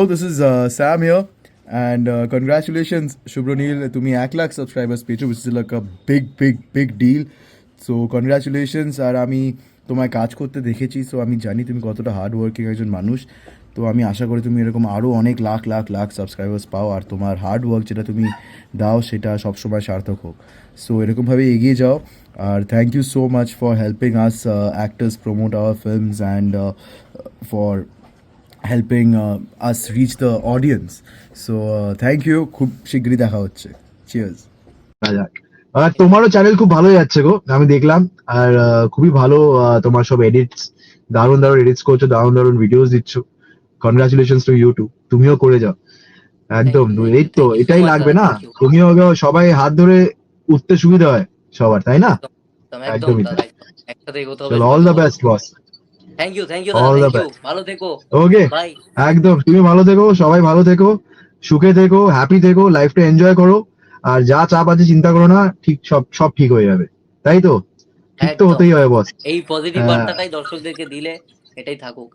Oh, this is uh, Sam here, and uh, congratulations, Shubhranil. তুমি এক lakh subscribers পেয়েছ which is like a big, big, big deal. So congratulations, আর আমি তোমায় কাজ করতে দেখেছি সো আমি জানি তুমি কতটা হার্ড ওয়ার্কিং একজন মানুষ তো আমি আশা করি তুমি এরকম আরও অনেক লাখ লাখ লাখ সাবস্ক্রাইবার্স পাও আর তোমার হার্ড ওয়ার্ক যেটা তুমি দাও সেটা সবসময় সার্থক হোক সো এরকমভাবে এগিয়ে যাও আর thank you so much for helping us actors promote our films and for helping us reach the audience so thank you খুব শীঘ্রই দেখা হচ্ছে। চিয়ার্স যাক। আর তোমারও চ্যানেল খুব ভালো যাচ্ছে গো আমি দেখলাম। আর খুবই ভালো আহ, তোমার সব এডিটস দারুণ দারুণ এডিটস করছ দারুণ দারুণ ভিডিওস দিচ্ছ। কনগ্রাচুলেশন টু ইউটিউব তুমিও করে যাও। একদম এই তো thank you so এটাই লাগবে না? তুমিও সবাই হাত ধরে উঠতে সুবিধা হয় সবার তাই না? একদমই দাদা একসাথে এগোতে হবে। All the best boss thank you thank you All দাদা the থ্যাংক ইউ ভালো থেকো। ওকে বাই একদম তুমি ভালো থেকো সবাই ভালো থেকো সুখে থেকো হ্যাপি থেকো লাইফটা এনজয় করো আর যা চাপ আছে চিন্তা করো না ঠিক সব সব ঠিক হয়ে যাবে। তাই তো? ঠিক তো হতেই হবে বস এই পজিটিভ হ্যাঁ। বার্তাটাই দর্শকদেরকে দিলে এটাই থাকুক।